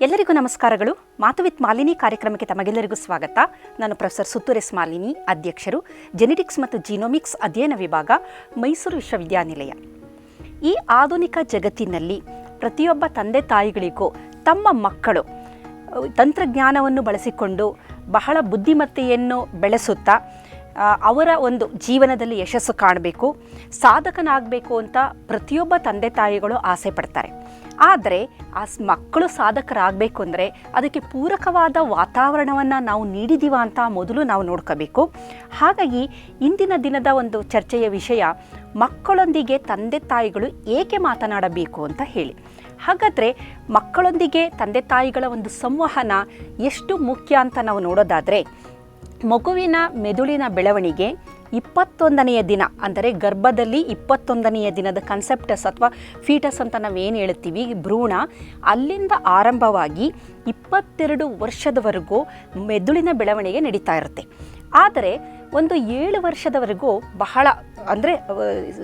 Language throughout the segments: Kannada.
ಎಲ್ಲರಿಗೂ ನಮಸ್ಕಾರಗಳು. ಮಾತು ವಿತ್ ಮಾಲಿನಿ ಕಾರ್ಯಕ್ರಮಕ್ಕೆ ತಮಗೆಲ್ಲರಿಗೂ ಸ್ವಾಗತ. ನಾನು ಪ್ರೊಫೆಸರ್ ಸುತ್ತೂರೆಸ್ ಮಾಲಿನಿ, ಅಧ್ಯಕ್ಷರು. ಜೆನೆಟಿಕ್ಸ್ ಮತ್ತು ಜೀನೋಮಿಕ್ಸ್ ಅಧ್ಯಯನ ವಿಭಾಗ, ಮೈಸೂರು ವಿಶ್ವವಿದ್ಯಾನಿಲಯ. ಈ ಆಧುನಿಕ ಜಗತ್ತಿನಲ್ಲಿ ಪ್ರತಿಯೊಬ್ಬ ತಂದೆ ತಾಯಿಗಳಿಗೂ ತಮ್ಮ ಮಕ್ಕಳು, ತಂತ್ರಜ್ಞಾನವನ್ನು ಬಳಸಿಕೊಂಡು ಬಹಳ ಬುದ್ಧಿಮತ್ತೆಯನ್ನು ಬೆಳೆಸುತ್ತಾ ಅವರ ಒಂದು ಜೀವನದಲ್ಲಿ ಯಶಸ್ಸು ಕಾಣಬೇಕು, ಸಾಧಕನಾಗಬೇಕು ಅಂತ ಪ್ರತಿಯೊಬ್ಬ ತಂದೆ ತಾಯಿಗಳು ಆಸೆ ಪಡ್ತಾರೆ. ಆದರೆ ಆ ಮಕ್ಕಳು ಸಾಧಕರಾಗಬೇಕು ಅಂದರೆ ಅದಕ್ಕೆ ಪೂರಕವಾದ ವಾತಾವರಣವನ್ನು ನಾವು ನೀಡಿದ್ದೀವ ಅಂತ ಮೊದಲು ನಾವು ನೋಡ್ಕೋಬೇಕು. ಹಾಗಾಗಿ ಇಂದಿನ ದಿನದ ಒಂದು ಚರ್ಚೆಯ ವಿಷಯ, ಮಕ್ಕಳೊಂದಿಗೆ ತಂದೆ ತಾಯಿಗಳು ಏಕೆ ಮಾತನಾಡಬೇಕು ಅಂತ ಹೇಳಿ. ಹಾಗಾದರೆ ಮಕ್ಕಳೊಂದಿಗೆ ತಂದೆ ತಾಯಿಗಳ ಒಂದು ಸಂವಹನ ಎಷ್ಟು ಮುಖ್ಯ ಅಂತ ನಾವು ನೋಡೋದಾದರೆ ಮಗುವಿನ ಮೆದುಳಿನ ಬೆಳವಣಿಗೆ ಇಪ್ಪತ್ತೊಂದನೆಯ ದಿನ, ಅಂದರೆ ಗರ್ಭದಲ್ಲಿ ಇಪ್ಪತ್ತೊಂದನೆಯ ದಿನದ ಕನ್ಸೆಪ್ಟಸ್ ಅಥವಾ ಫೀಟಸ್ ಅಂತ ನಾವೇನು ಹೇಳ್ತೀವಿ? ಭ್ರೂಣ, ಅಲ್ಲಿಂದ ಆರಂಭವಾಗಿ ಇಪ್ಪತ್ತೆರಡು ವರ್ಷದವರೆಗೂ ಮೆದುಳಿನ ಬೆಳವಣಿಗೆ ನಡೀತಾ ಇರುತ್ತೆ. ಆದರೆ ಒಂದು ಏಳು ವರ್ಷದವರೆಗೂ ಬಹಳ, ಅಂದರೆ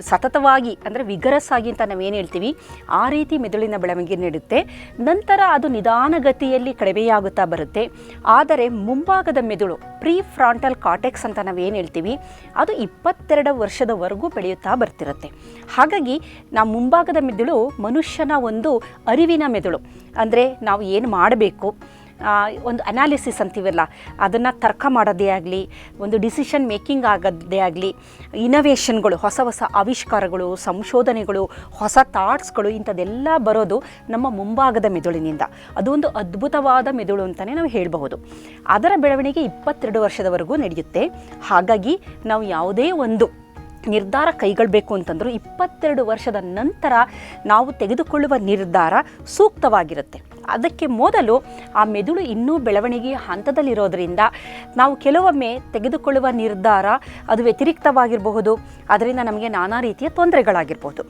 ಸತತವಾಗಿ, ಅಂದರೆ ವಿಗರಸ್ ಆಗಿ ಅಂತ ನಾವೇನು ಹೇಳ್ತೀವಿ, ಆ ರೀತಿ ಮೆದುಳಿನ ಬೆಳವಣಿಗೆ ನೀಡುತ್ತೆ. ನಂತರ ಅದು ನಿಧಾನಗತಿಯಲ್ಲಿ ಕಡಿಮೆಯಾಗುತ್ತಾ ಬರುತ್ತೆ. ಆದರೆ ಮುಂಭಾಗದ ಮೆದುಳು ಪ್ರೀ ಫ್ರಾಂಟಲ್ ಕಾಟೆಕ್ಸ್ ಅಂತ ನಾವೇನು ಹೇಳ್ತೀವಿ, ಅದು ಇಪ್ಪತ್ತೆರಡು ವರ್ಷದವರೆಗೂ ಬೆಳೆಯುತ್ತಾ ಬರ್ತಿರುತ್ತೆ. ಹಾಗಾಗಿ ನಾವು ಮುಂಭಾಗದ ಮೆದುಳು ಮನುಷ್ಯನ ಒಂದು ಅರಿವಿನ ಮೆದುಳು. ಅಂದರೆ ನಾವು ಏನು ಮಾಡಬೇಕು ಒಂದು ಅನಾಲಿಸಿಸ್ ಅಂತೀವಲ್ಲ, ಅದನ್ನು ತರ್ಕ ಮಾಡೋದೇ ಆಗಲಿ, ಒಂದು ಡಿಸಿಷನ್ ಮೇಕಿಂಗ್ ಆಗೋದೇ ಆಗಲಿ ಇನೋವೇಷನ್ಗಳು ಹೊಸ ಹೊಸ ಆವಿಷ್ಕಾರಗಳು, ಸಂಶೋಧನೆಗಳು, ಹೊಸ ಥಾಟ್ಸ್ಗಳು ಇಂಥದ್ದೆಲ್ಲ ಬರೋದು ನಮ್ಮ ಮುಂಭಾಗದ ಮೆದುಳಿನಿಂದ. ಅದು ಒಂದು ಅದ್ಭುತವಾದ ಮೆದುಳು ಅಂತಲೇ ನಾವು ಹೇಳಬಹುದು. ಅದರ ಬೆಳವಣಿಗೆ ಇಪ್ಪತ್ತೆರಡು ವರ್ಷದವರೆಗೂ ನಡೆಯುತ್ತೆ. ಹಾಗಾಗಿ ನಾವು ಯಾವುದೇ ಒಂದು ನಿರ್ಧಾರ ಕೈಗೊಳ್ಳಬೇಕು ಅಂತಂದರೂ ಇಪ್ಪತ್ತೆರಡು ವರ್ಷದ ನಂತರ ನಾವು ತೆಗೆದುಕೊಳ್ಳುವ ನಿರ್ಧಾರ ಸೂಕ್ತವಾಗಿರುತ್ತೆ. ಅದಕ್ಕೆ ಮೊದಲು ಆ ಮೆದುಳು ಇನ್ನೂ ಬೆಳವಣಿಗೆಯ ಹಂತದಲ್ಲಿರೋದ್ರಿಂದ ನಾವು ಕೆಲವೊಮ್ಮೆ ತೆಗೆದುಕೊಳ್ಳುವ ನಿರ್ಧಾರ ಅದು ವ್ಯತಿರಿಕ್ತವಾಗಿರಬಹುದು. ಅದರಿಂದ ನಮಗೆ ನಾನಾ ರೀತಿಯ ತೊಂದರೆಗಳಾಗಿರ್ಬೋದು.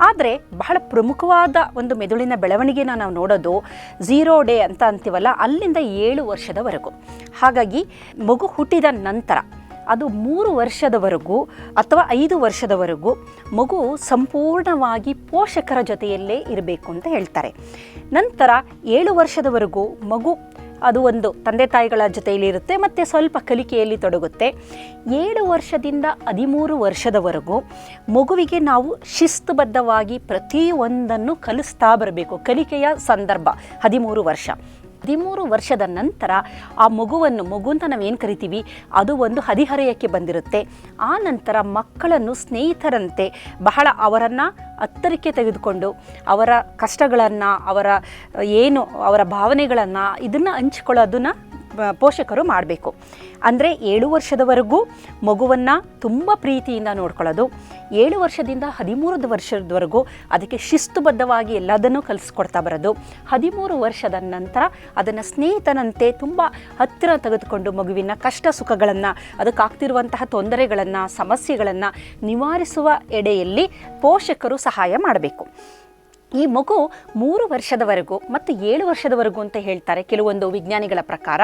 ಆದರೆ ಬಹಳ ಪ್ರಮುಖವಾದ ಒಂದು ಮೆದುಳಿನ ಬೆಳವಣಿಗೆನ ನಾವು ನೋಡೋದು ಝೀರೋ ಡೇ ಅಂತ ಅಂತೀವಲ್ಲ, ಅಲ್ಲಿಂದ ಏಳು ವರ್ಷದವರೆಗೂ. ಹಾಗಾಗಿ ಮಗು ಹುಟ್ಟಿದ ನಂತರ ಅದು ಮೂರು ವರ್ಷದವರೆಗೂ ಅಥವಾ ಐದು ವರ್ಷದವರೆಗೂ ಮಗು ಸಂಪೂರ್ಣವಾಗಿ ಪೋಷಕರ ಜೊತೆಯಲ್ಲೇ ಇರಬೇಕು ಅಂತ ಹೇಳ್ತಾರೆ. ನಂತರ ಏಳು ವರ್ಷದವರೆಗೂ ಮಗು ಅದು ಒಂದು ತಂದೆ ತಾಯಿಗಳ ಜೊತೆಯಲ್ಲಿ ಇರುತ್ತೆ ಮತ್ತು ಸ್ವಲ್ಪ ಕಲಿಕೆಯಲ್ಲಿ ತೊಡಗುತ್ತೆ. ಏಳು ವರ್ಷದಿಂದ ಹದಿಮೂರು ವರ್ಷದವರೆಗೂ ಮಗುವಿಗೆ ನಾವು ಶಿಸ್ತುಬದ್ಧವಾಗಿ ಪ್ರತಿಯೊಂದನ್ನು ಕಲಿಸ್ತಾ ಬರಬೇಕು. ಕಲಿಕೆಯ ಸಂದರ್ಭ ಹದಿಮೂರು ವರ್ಷ. ಹದಿಮೂರು ವರ್ಷದ ನಂತರ ಆ ಮಗುವನ್ನು ಮಗು ಅಂತ ನಾವೇನು ಕರಿತೀವಿ? ಅದು ಒಂದು ಹದಿಹರೆಯಕ್ಕೆ ಬಂದಿರುತ್ತೆ. ಆ ನಂತರ ಮಕ್ಕಳನ್ನು ಸ್ನೇಹಿತರಂತೆ ಬಹಳ ಅವರನ್ನು ಹತ್ತರಿಕೆ ತೆಗೆದುಕೊಂಡು ಅವರ ಕಷ್ಟಗಳನ್ನು, ಅವರ ಏನು, ಅವರ ಭಾವನೆಗಳನ್ನು ಇದನ್ನು ಹಂಚ್ಕೊಳ್ಳೋದನ್ನು ಪೋಷಕರು ಮಾಡಬೇಕು. ಅಂದರೆ ಏಳು ವರ್ಷದವರೆಗೂ ಮಗುವನ್ನು ತುಂಬ ಪ್ರೀತಿಯಿಂದ ನೋಡ್ಕೊಳ್ಳೋದು. ಏಳು ವರ್ಷದಿಂದ ಹದಿಮೂರು ವರ್ಷದವರೆಗೂ ಅದಕ್ಕೆ ಶಿಸ್ತುಬದ್ಧವಾಗಿ ಎಲ್ಲದನ್ನು ಕಲಿಸ್ಕೊಡ್ತಾ ಬರೋದು. ಹದಿಮೂರು ವರ್ಷದ ನಂತರ ಅದನ್ನು ಸ್ನೇಹಿತನಂತೆ ತುಂಬ ಹತ್ತಿರ ತೆಗೆದುಕೊಂಡು ಮಗುವಿನ ಕಷ್ಟ ಸುಖಗಳನ್ನು ಅದಕ್ಕಾಗ್ತಿರುವಂತಹ ತೊಂದರೆಗಳನ್ನು, ಸಮಸ್ಯೆಗಳನ್ನು ನಿವಾರಿಸುವ ಎಡೆಯಲ್ಲಿ ಪೋಷಕರು ಸಹಾಯ ಮಾಡಬೇಕು. ಈ ಮಗು ಮೂರು ವರ್ಷದವರೆಗೂ ಮತ್ತು ಏಳು ವರ್ಷದವರೆಗೂ ಅಂತ ಹೇಳ್ತಾರೆ ಕೆಲವೊಂದು ವಿಜ್ಞಾನಿಗಳ ಪ್ರಕಾರ.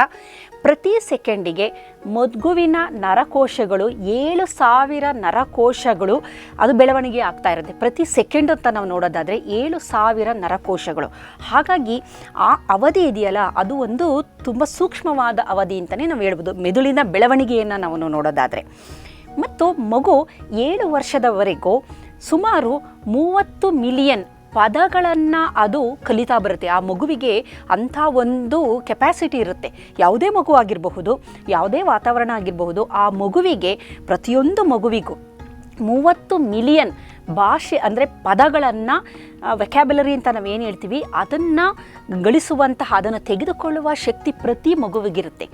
ಪ್ರತಿ ಸೆಕೆಂಡಿಗೆ ಮಗುವಿನ ನರಕೋಶಗಳು ಏಳು ಸಾವಿರ ನರಕೋಶಗಳು ಅದು ಬೆಳವಣಿಗೆ ಆಗ್ತಾ ಇರುತ್ತೆ. ಪ್ರತಿ ಸೆಕೆಂಡ್ ಅಂತ ನಾವು ನೋಡೋದಾದರೆ ಏಳು ಸಾವಿರ ನರಕೋಶಗಳು. ಹಾಗಾಗಿ ಆ ಅವಧಿ ಇದೆಯಲ್ಲ, ಅದು ಒಂದು ತುಂಬ ಸೂಕ್ಷ್ಮವಾದ ಅವಧಿ ಅಂತಲೇ ನಾವು ಹೇಳ್ಬೋದು. ಮೆದುಳಿನ ಬೆಳವಣಿಗೆಯನ್ನು ನಾವು ನೋಡೋದಾದರೆ. ಮತ್ತು ಮಗು ಏಳು ವರ್ಷದವರೆಗೂ ಸುಮಾರು ಮೂವತ್ತು ಮಿಲಿಯನ್ ಪದಗಳನ್ನು ಅದು ಕಲಿತಾ ಬರುತ್ತೆ. ಆ ಮಗುವಿಗೆ ಅಂಥ ಒಂದು ಕೆಪ್ಯಾಸಿಟಿ ಇರುತ್ತೆ. ಯಾವುದೇ ಮಗು ಆಗಿರಬಹುದು, ಯಾವುದೇ ವಾತಾವರಣ ಆಗಿರಬಹುದು, ಆ ಮಗುವಿಗೆ ಪ್ರತಿಯೊಂದು ಮಗುವಿಗೂ ಮೂವತ್ತು ಮಿಲಿಯನ್ ಭಾಷೆ ಅಂದರೆ ಪದಗಳನ್ನು ವೆಕ್ಯಾಬುಲರಿ ಅಂತ ನಾವೇನು ಹೇಳ್ತೀವಿ, ಅದನ್ನು ಗಳಿಸುವಂತಹ, ಅದನ್ನು ತೆಗೆದುಕೊಳ್ಳುವ ಶಕ್ತಿ ಪ್ರತಿ ಮಗುವಿಗಿರುತ್ತೆ.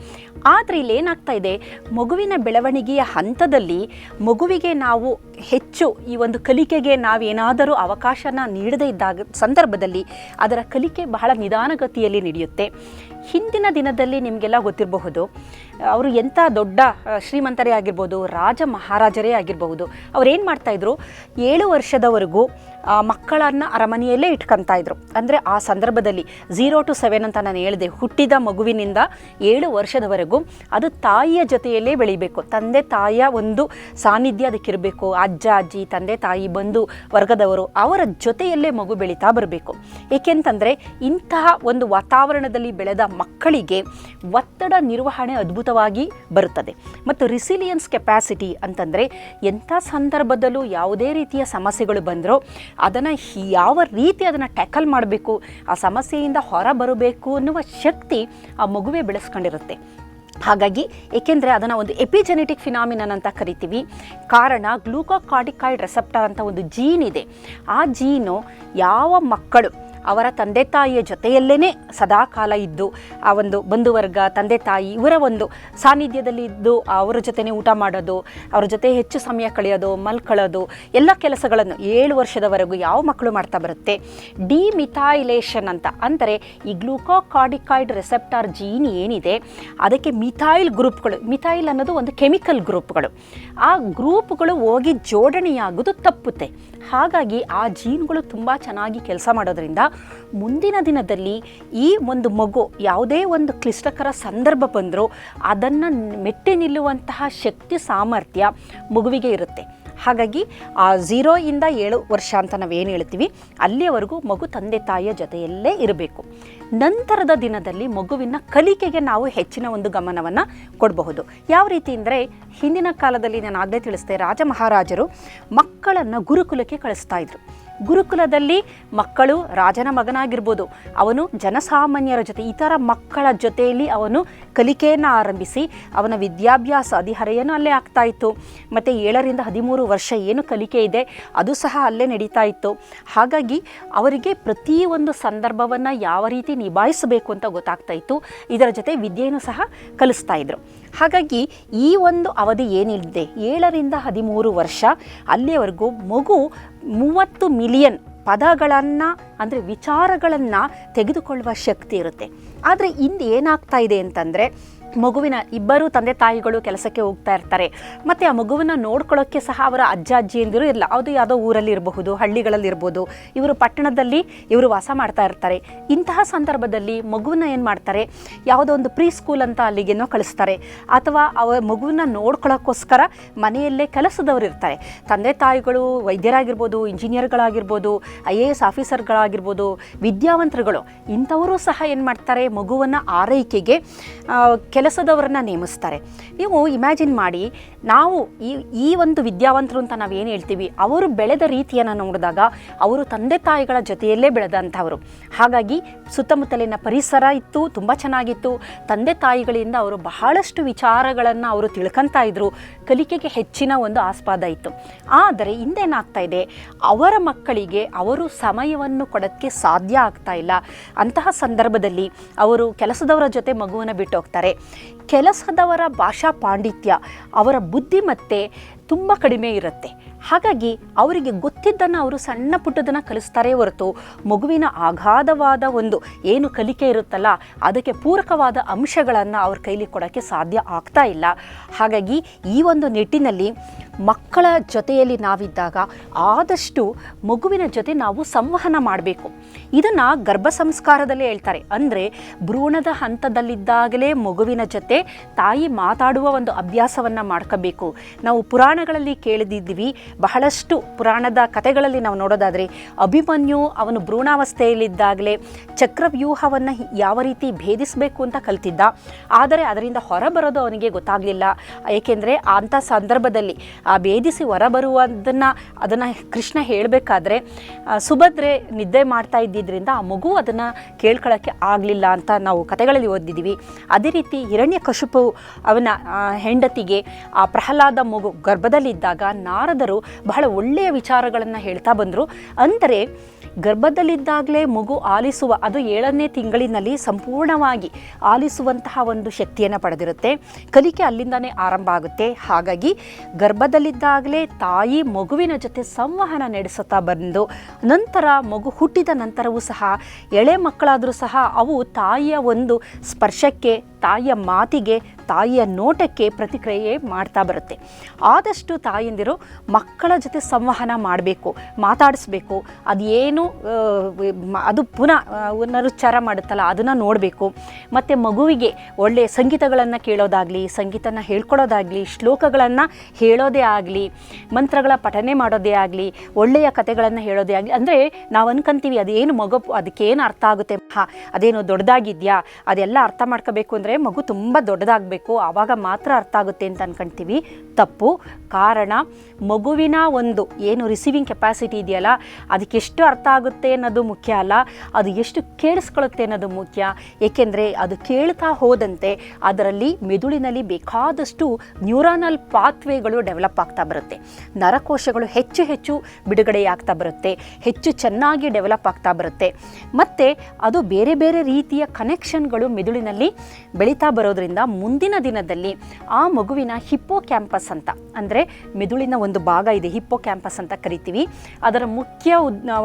ಆದರೆ ಇಲ್ಲಿ ಏನಾಗ್ತಾ ಇದೆ, ಮಗುವಿನ ಬೆಳವಣಿಗೆಯ ಹಂತದಲ್ಲಿ ಮಗುವಿಗೆ ನಾವು ಹೆಚ್ಚು ಈ ಒಂದು ಕಲಿಕೆಗೆ ನಾವೇನಾದರೂ ಅವಕಾಶನ ನೀಡದೇ ಇದ್ದಾಗ, ಸಂದರ್ಭದಲ್ಲಿ ಅದರ ಕಲಿಕೆ ಬಹಳ ನಿಧಾನಗತಿಯಲ್ಲಿ ನಡೆಯುತ್ತೆ. ಹಿಂದಿನ ದಿನದಲ್ಲಿ ನಿಮಗೆಲ್ಲ ಗೊತ್ತಿರಬಹುದು, ಅವರು ಎಂಥ ದೊಡ್ಡ ಶ್ರೀಮಂತರೇ ಆಗಿರ್ಬೋದು, ರಾಜ ಮಹಾರಾಜರೇ ಆಗಿರಬಹುದು ಅವ್ರು ಏನು ಮಾಡ್ತಾಯಿದ್ರು ಏಳು ವರ್ಷದವರೆಗೂ ಮಕ್ಕಳನ್ನು ಅರಮನೆಯಲ್ಲೇ ಇಟ್ಕೊತಾ ಇದ್ರು. ಅಂದರೆ ಆ ಸಂದರ್ಭದಲ್ಲಿ ಝೀರೋ ಟು ಸೆವೆನ್ ಅಂತ ನಾನು ಹೇಳಿದೆ, ಹುಟ್ಟಿದ ಮಗುವಿನಿಂದ ಏಳು ವರ್ಷದವರೆಗೂ ಅದು ತಾಯಿಯ ಜೊತೆಯಲ್ಲೇ ಬೆಳಿಬೇಕು. ತಂದೆ ತಾಯಿಯ ಒಂದು ಸಾನ್ನಿಧ್ಯ ಅದಕ್ಕಿರಬೇಕು, ಅಜ್ಜ, ಅಜ್ಜಿ, ತಂದೆ ತಾಯಿ, ಬಂಧು ವರ್ಗದವರು ಅವರ ಜೊತೆಯಲ್ಲೇ ಮಗು ಬೆಳೀತಾ ಬರಬೇಕು. ಏಕೆಂತಂದರೆ ಇಂತಹ ಒಂದು ವಾತಾವರಣದಲ್ಲಿ ಬೆಳೆದ ಮಕ್ಕಳಿಗೆ ಒತ್ತಡ ನಿರ್ವಹಣೆ ಅದ್ಭುತವಾಗಿ ಬರುತ್ತದೆ. ಮತ್ತು ರಿಸಿಲಿಯನ್ಸ್ ಕೆಪಾಸಿಟಿ ಅಂತಂದರೆ ಎಂಥ ಸಂದರ್ಭದಲ್ಲೂ ಯಾವುದೇ ರೀತಿಯ ಸಮಸ್ಯೆಗಳು ಬಂದರೂ ಅದನ್ನು ಯಾವ ರೀತಿ ಅದನ್ನು ಟ್ಯಾಕಲ್ ಮಾಡಬೇಕು, ಆ ಸಮಸ್ಯೆಯಿಂದ ಹೊರ ಬರಬೇಕು ಅನ್ನುವ ಶಕ್ತಿ ಆ ಮಗುವೆ ಬೆಳೆಸ್ಕೊಂಡಿರುತ್ತೆ. ಹಾಗಾಗಿ ಏಕೆಂದರೆ ಅದನ್ನು ಒಂದು ಎಪಿಜೆನೆಟಿಕ್ ಫಿನಾಮಿನನ್ ಅಂತ ಕರಿತೀವಿ. ಕಾರಣ ಗ್ಲೂಕೋಕಾರ್ಡಿಕಾಯ್ಡ್ ರೆಸೆಪ್ಟರ್ ಅಂತ ಒಂದು ಜೀನ್ ಇದೆ. ಆ ಜೀನು ಯಾವ ಮಕ್ಕಳು ಅವರ ತಂದೆ ತಾಯಿಯ ಜೊತೆಯಲ್ಲೇ ಸದಾಕಾಲ ಇದ್ದು, ಆ ಒಂದು ಬಂಧುವರ್ಗ ತಂದೆ ತಾಯಿ ಇವರ ಒಂದು ಸಾನ್ನಿಧ್ಯದಲ್ಲಿ ಇದ್ದು, ಅವರ ಜೊತೆನೇ ಊಟ ಮಾಡೋದು, ಅವರ ಜೊತೆ ಹೆಚ್ಚು ಸಮಯ ಕಳೆಯೋದು, ಮಲ್ಕೊಳ್ಳೋದು, ಎಲ್ಲ ಕೆಲಸಗಳನ್ನು ಏಳು ವರ್ಷದವರೆಗೂ ಯಾವ ಮಕ್ಕಳು ಮಾಡ್ತಾ ಬರುತ್ತೆ? ಡಿಮಿಥಾಯಿಲೇಷನ್ ಅಂತ. ಅಂದರೆ ಈ ಗ್ಲೂಕೋಕಾರ್ಡಿಕಾಯ್ಡ್ ರೆಸೆಪ್ಟಾರ್ ಜೀನ್ ಏನಿದೆ, ಅದಕ್ಕೆ ಮಿಥಾಯಿಲ್ ಗ್ರೂಪ್ಗಳು ಮಿಥಾಯಿಲ್ ಅನ್ನೋದು ಒಂದು ಕೆಮಿಕಲ್ ಗ್ರೂಪ್ಗಳು. ಆ ಗ್ರೂಪ್ಗಳು ಹೋಗಿ ಜೋಡಣೆಯಾಗೋದು ತಪ್ಪುತ್ತೆ. ಹಾಗಾಗಿ ಆ ಜೀನ್ಗಳು ತುಂಬ ಚೆನ್ನಾಗಿ ಕೆಲಸ ಮಾಡೋದ್ರಿಂದ ಮುಂದಿನ ದಿನದಲ್ಲಿ ಈ ಒಂದು ಮಗು ಯಾವುದೇ ಒಂದು ಕ್ಲಿಷ್ಟಕರ ಸಂದರ್ಭ ಬಂದರೂ ಅದನ್ನು ಮೆಟ್ಟಿ ನಿಲ್ಲುವಂತಹ ಶಕ್ತಿ, ಸಾಮರ್ಥ್ಯ ಮಗುವಿಗೆ ಇರುತ್ತೆ. ಹಾಗಾಗಿ ಆ ಝೀರೋ ಇಂದ ಏಳು ವರ್ಷ ಅಂತ ನಾವು ಏನು ಹೇಳ್ತೀವಿ, ಅಲ್ಲಿಯವರೆಗೂ ಮಗು ತಂದೆ ತಾಯಿಯ ಜೊತೆಯಲ್ಲೇ ಇರಬೇಕು. ನಂತರದ ದಿನದಲ್ಲಿ ಮಗುವಿನ ಕಲಿಕೆಗೆ ನಾವು ಹೆಚ್ಚಿನ ಒಂದು ಗಮನವನ್ನು ಕೊಡಬಹುದು. ಯಾವ ರೀತಿ ಅಂದರೆ, ಹಿಂದಿನ ಕಾಲದಲ್ಲಿ ನಾನು ಆಗಲೇ ತಿಳಿಸಿದೆ ರಾಜ ಮಹಾರಾಜರು ಮಕ್ಕಳನ್ನು ಗುರುಕುಲಕ್ಕೆ ಕಳಿಸ್ತಾ ಇದ್ರು. ಗುರುಕುಲದಲ್ಲಿ ಮಕ್ಕಳು ರಾಜನ ಮಗನಾಗಿರ್ಬೋದು. ಅವನು ಜನಸಾಮಾನ್ಯರ ಜೊತೆ, ಇತರ ಮಕ್ಕಳ ಜೊತೆಯಲ್ಲಿ ಅವನು ಕಲಿಕೆಯನ್ನು ಆರಂಭಿಸಿ, ಅವನ ವಿದ್ಯಾಭ್ಯಾಸ ಅಧಿಹರೆಯನ್ನು ಅಲ್ಲೇ ಆಗ್ತಾ ಇತ್ತು. ಮತ್ತು ಏಳರಿಂದ ಹದಿಮೂರು ವರ್ಷ ಏನು ಕಲಿಕೆ ಇದೆ, ಅದು ಸಹ ಅಲ್ಲೇ ನಡೀತಾ ಇತ್ತು. ಹಾಗಾಗಿ ಅವರಿಗೆ ಪ್ರತಿಯೊಂದು ಸಂದರ್ಭವನ್ನು ಯಾವ ರೀತಿ ನಿಭಾಯಿಸಬೇಕು ಅಂತ ಗೊತ್ತಾಗ್ತಾ ಇತ್ತು. ಇದರ ಜೊತೆ ವಿದ್ಯೆಯನ್ನು ಸಹ ಕಲಿಸ್ತಾ ಇದ್ರು. ಹಾಗಾಗಿ ಈ ಒಂದು ಅವಧಿ ಏನಿದೆ, ಏಳರಿಂದ ಹದಿಮೂರು ವರ್ಷ, ಅಲ್ಲಿಯವರೆಗೂ ಮಗು ಮೂವತ್ತು ಮಿಲಿಯನ್ ಪದಗಳನ್ನು ಅಂದರೆ ವಿಚಾರಗಳನ್ನು ತೆಗೆದುಕೊಳ್ಳುವ ಶಕ್ತಿ ಇರುತ್ತೆ. ಆದರೆ ಇಂದು ಏನಾಗ್ತಾ ಇದೆ ಅಂತಂದರೆ ಮಗುವಿನ ಇಬ್ಬರು ತಂದೆ ತಾಯಿಗಳು ಕೆಲಸಕ್ಕೆ ಹೋಗ್ತಾ ಇರ್ತಾರೆ. ಮತ್ತು ಆ ಮಗುವನ್ನ ನೋಡ್ಕೊಳ್ಳೋಕ್ಕೆ ಸಹ ಅವರ ಅಜ್ಜ ಅಜ್ಜಿಯಂದಿರು ಇಲ್ಲ. ಅದು ಯಾವುದೋ ಊರಲ್ಲಿ ಇರಬಹುದು ಹಳ್ಳಿಗಳಲ್ಲಿ ಇರ್ಬೋದು. ಇವರು ಪಟ್ಟಣದಲ್ಲಿ ಇವರು ವಾಸ ಮಾಡ್ತಾ ಇರ್ತಾರೆ. ಇಂತಹ ಸಂದರ್ಭದಲ್ಲಿ ಮಗುವನ್ನ ಏನು ಮಾಡ್ತಾರೆ? ಯಾವುದೋ ಒಂದು ಪ್ರೀ ಸ್ಕೂಲ್ ಅಂತ ಅಲ್ಲಿಗೇನೋ ಕಳಿಸ್ತಾರೆ. ಅಥವಾ ಅವ ಮಗುವನ್ನ ನೋಡ್ಕೊಳ್ಳೋಕ್ಕೋಸ್ಕರ ಮನೆಯಲ್ಲೇ ಕೆಲಸದವರು ಇರ್ತಾರೆ. ತಂದೆ ತಾಯಿಗಳು ವೈದ್ಯರಾಗಿರ್ಬೋದು ಇಂಜಿನಿಯರ್ಗಳಾಗಿರ್ಬೋದು ಐ ಎ ಎಸ್ ಆಫೀಸರ್ಗಳಾಗಿರ್ಬೋದು ವಿದ್ಯಾವಂತರುಗಳು ಇಂಥವರು ಸಹ ಏನು ಮಾಡ್ತಾರೆ? ಮಗುವನ್ನು ಆರೈಕೆಗೆ ಆ, ಕೆಲಸದವರನ್ನ ನೇಮಿಸ್ತಾರೆ. ನೀವು ಇಮ್ಯಾಜಿನ್ ಮಾಡಿ ನಾವು ಈ ಈ ಒಂದು ವಿದ್ಯಾವಂತರು ಅಂತ ನಾವು ಏನು ಹೇಳ್ತೀವಿ, ಅವರು ಬೆಳೆದ ರೀತಿಯನ್ನು ನೋಡಿದಾಗ ಅವರು ತಂದೆ ತಾಯಿಗಳ ಜೊತೆಯಲ್ಲೇ ಬೆಳೆದಂಥವರು. ಹಾಗಾಗಿ ಸುತ್ತಮುತ್ತಲಿನ ಪರಿಸರ ಇತ್ತು, ತುಂಬ ಚೆನ್ನಾಗಿತ್ತು. ತಂದೆ ತಾಯಿಗಳಿಂದ ಅವರು ಬಹಳಷ್ಟು ವಿಚಾರಗಳನ್ನು ಅವರು ತಿಳ್ಕೊತಾ ಇದ್ದರು ಕಲಿಕೆಗೆ ಹೆಚ್ಚಿನ ಒಂದು ಆಸ್ಪಾದ ಇತ್ತು. ಆದರೆ ಹಿಂದೇನಾಗ್ತಾ ಇದೆ, ಅವರ ಮಕ್ಕಳಿಗೆ ಅವರು ಸಮಯವನ್ನು ಕೊಡೋಕ್ಕೆ ಸಾಧ್ಯ ಆಗ್ತಾ ಇಲ್ಲ. ಅಂತಹ ಸಂದರ್ಭದಲ್ಲಿ ಅವರು ಕೆಲಸದವರ ಜೊತೆ ಮಗುವನ್ನು ಬಿಟ್ಟು ಹೋಗ್ತಾರೆ ಕೆಲಸದವರ ಭಾಷಾ ಪಾಂಡಿತ್ಯ ಅವರ ಬುದ್ಧಿಮತ್ತೆ ತುಂಬ ಕಡಿಮೆ ಇರುತ್ತೆ. ಹಾಗಾಗಿ ಅವರಿಗೆ ಗೊತ್ತಿದ್ದನ್ನು ಅವರು ಸಣ್ಣ ಪುಟ್ಟದನ್ನು ಕಲಿಸ್ತಾರೆ ಹೊರತು ಮಗುವಿನ ಅಗಾಧವಾದ ಒಂದು ಏನು ಕಲಿಕೆ ಇರುತ್ತಲ್ಲ, ಅದಕ್ಕೆ ಪೂರಕವಾದ ಅಂಶಗಳನ್ನು ಅವ್ರ ಕೈಲಿ ಕೊಡೋಕ್ಕೆ ಸಾಧ್ಯ ಆಗ್ತಾ ಇಲ್ಲ. ಹಾಗಾಗಿ ಈ ಒಂದು ನಿಟ್ಟಿನಲ್ಲಿ ಮಕ್ಕಳ ಜೊತೆಯಲ್ಲಿ ನಾವಿದ್ದಾಗ ಆದಷ್ಟು ಮಗುವಿನ ಜೊತೆ ನಾವು ಸಂವಹನ ಮಾಡಬೇಕು. ಇದನ್ನು ಗರ್ಭ ಸಂಸ್ಕಾರದಲ್ಲೇ ಹೇಳ್ತಾರೆ. ಅಂದರೆ ಭ್ರೂಣದ ಹಂತದಲ್ಲಿದ್ದಾಗಲೇ ಮಗುವಿನ ಜೊತೆ ತಾಯಿ ಮಾತಾಡುವ ಒಂದು ಅಭ್ಯಾಸವನ್ನು ಮಾಡ್ಕೋಬೇಕು. ನಾವು ಪುರಾಣಗಳಲ್ಲಿ ಕೇಳಿದಿದ್ದೀವಿ ಬಹಳಷ್ಟು ಪುರಾಣದ ಕಥೆಗಳಲ್ಲಿ ನಾವು ನೋಡೋದಾದರೆ ಅಭಿಮನ್ಯು ಅವನು ಭ್ರೂಣಾವಸ್ಥೆಯಲ್ಲಿದ್ದಾಗಲೇ ಚಕ್ರವ್ಯೂಹವನ್ನು ಯಾವ ರೀತಿ ಭೇದಿಸಬೇಕು ಅಂತ ಕಲ್ತಿದ್ದ. ಆದರೆ ಅದರಿಂದ ಹೊರಬರೋದು ಅವನಿಗೆ ಗೊತ್ತಾಗಲಿಲ್ಲ. ಏಕೆಂದರೆ ಅಂಥ ಸಂದರ್ಭದಲ್ಲಿ, ಆ, ಭೇದಿಸಿ ಹೊರಬರುವುದನ್ನು, ಅದನ್ನು ಕೃಷ್ಣ ಹೇಳಬೇಕಾದ್ರೆ ಸುಭದ್ರೆ ನಿದ್ದೆ ಮಾಡ್ತಾ ಇದ್ದಿದ್ದರಿಂದ ಆ ಮಗು ಅದನ್ನು ಕೇಳ್ಕೊಳ್ಳೋಕ್ಕೆ ಆಗಲಿಲ್ಲ ಅಂತ ನಾವು ಕಥೆಗಳಲ್ಲಿ ಓದಿದ್ದೀವಿ ಅದೇ ರೀತಿ ಹಿರಣ್ಯ ಕಶುಪು ಅವನ ಹೆಂಡತಿಗೆ ಆ ಪ್ರಹ್ಲಾದ ಮಗು ಗರ್ಭದಲ್ಲಿದ್ದಾಗ ನಾರದರು ಬಹಳ ಒಳ್ಳೆಯ ವಿಚಾರಗಳನ್ನು ಹೇಳ್ತಾ ಬಂದರು. ಅಂದರೆ ಗರ್ಭದಲ್ಲಿದ್ದಾಗಲೇ ಮಗು ಆಲಿಸುವ, ಅದು ಏಳನೇ ತಿಂಗಳಿನಲ್ಲಿ ಸಂಪೂರ್ಣವಾಗಿ ಆಲಿಸುವಂತಹ ಒಂದು ಶಕ್ತಿಯನ್ನು ಪಡೆದಿರುತ್ತೆ. ಕಲಿಕೆ ಅಲ್ಲಿಂದನೇ ಆರಂಭ ಆಗುತ್ತೆ. ಹಾಗಾಗಿ ಗರ್ಭದಲ್ಲಿದ್ದಾಗಲೇ ತಾಯಿ ಮಗುವಿನ ಜೊತೆ ಸಂವಹನ ನಡೆಸುತ್ತಾ ಬಂದು, ನಂತರ ಮಗು ಹುಟ್ಟಿದ ನಂತರವೂ ಸಹ, ಎಳೆ ಮಕ್ಕಳಾದರೂ ಸಹ ಅವು ತಾಯಿಯ ಒಂದು ಸ್ಪರ್ಶಕ್ಕೆ ತಾಯಿಯ ಮಾತಿಗೆ, ತಾಯಿಯ ನೋಟಕ್ಕೆ ಪ್ರತಿಕ್ರಿಯೆ ಮಾಡ್ತಾ ಬರುತ್ತೆ. ಆದಷ್ಟು ತಾಯಂದಿರು ಮಕ್ಕಳ ಜೊತೆ ಸಂವಹನ ಮಾಡಬೇಕು, ಮಾತಾಡಿಸ್ಬೇಕು, ಅದೇನು ಅದು ಪುನಃ ಪುನರುಚ್ಚಾರ ಮಾಡುತ್ತಲ್ಲ, ಅದನ್ನು ನೋಡಬೇಕು. ಮತ್ತು ಮಗುವಿಗೆ ಒಳ್ಳೆಯ ಸಂಗೀತಗಳನ್ನು ಕೇಳೋದಾಗಲಿ, ಸಂಗೀತನ ಹೇಳ್ಕೊಳ್ಳೋದಾಗಲಿ ಶ್ಲೋಕಗಳನ್ನು ಹೇಳೋದೇ ಆಗಲಿ, ಮಂತ್ರಗಳ ಪಠನೆ ಮಾಡೋದೇ ಆಗಲಿ, ಒಳ್ಳೆಯ ಕಥೆಗಳನ್ನು ಹೇಳೋದೇ ಆಗಲಿ, ಅಂದರೆ ನಾವು ಅನ್ಕೊಂತೀವಿ ಅದೇನು ಮಗು, ಅದಕ್ಕೇನು ಅರ್ಥ ಆಗುತ್ತೆ? ಹಾ, ಅದೇನು ದೊಡ್ಡದಾಗಿದೆಯಾ? ಅದೆಲ್ಲ ಅರ್ಥ ಮಾಡ್ಕೋಬೇಕು ಅಂದರೆ ಮಗು ತುಂಬ ದೊಡ್ಡದಾಗಬೇಕು, ಆವಾಗ ಮಾತ್ರ ಅರ್ಥ ಆಗುತ್ತೆ ಅಂತ ಅನ್ಕೊಂತೀವಿ. ತಪ್ಪು. ಕಾರಣ, ಮಗುವಿನ ಒಂದು ಏನು ರಿಸೀವಿಂಗ್ ಕೆಪಾಸಿಟಿ ಇದೆಯಲ್ಲ, ಅದಕ್ಕೆ ಎಷ್ಟು ಅರ್ಥ ಆಗುತ್ತೆ ಅನ್ನೋದು ಮುಖ್ಯ ಅಲ್ಲ, ಅದು ಎಷ್ಟು ಕೇಳಿಸ್ಕೊಳ್ಳುತ್ತೆ ಅನ್ನೋದು ಮುಖ್ಯ. ಏಕೆಂದರೆ ಅದು ಕೇಳ್ತಾ ಹೋದಂತೆ ಅದರಲ್ಲಿ ಮೆದುಳಿನಲ್ಲಿ ಬೇಕಾದಷ್ಟು ನ್ಯೂರಾನಲ್ ಪಾತ್ವೇಗಳು ಡೆವಲಪ್ ಆಗ್ತಾ ಬರುತ್ತೆ. ನರಕೋಶಗಳು ಹೆಚ್ಚು ಹೆಚ್ಚು ಬಿಡುಗಡೆಯಾಗ್ತಾ ಬರುತ್ತೆ, ಹೆಚ್ಚು ಚೆನ್ನಾಗಿ ಡೆವಲಪ್ ಆಗ್ತಾ ಬರುತ್ತೆ. ಮತ್ತು ಅದು ಬೇರೆ ಬೇರೆ ರೀತಿಯ ಕನೆಕ್ಷನ್ಗಳು ಮೆದುಳಿನಲ್ಲಿ ಬೆಳೀತಾ ಬರೋದ್ರಿಂದ ಮುಂದಿನ ದಿನದಲ್ಲಿ ಆ ಮಗುವಿನ ಹಿಪ್ಪೋ ಕ್ಯಾಂಪಸ್ ಅಂತ, ಅಂದರೆ ಮೆದುಳಿನ ಒಂದು ಭಾಗ ಇದೆ ಹಿಪ್ಪೋ ಕ್ಯಾಂಪಸ್ ಅಂತ ಕರಿತೀವಿ. ಅದರ ಮುಖ್ಯ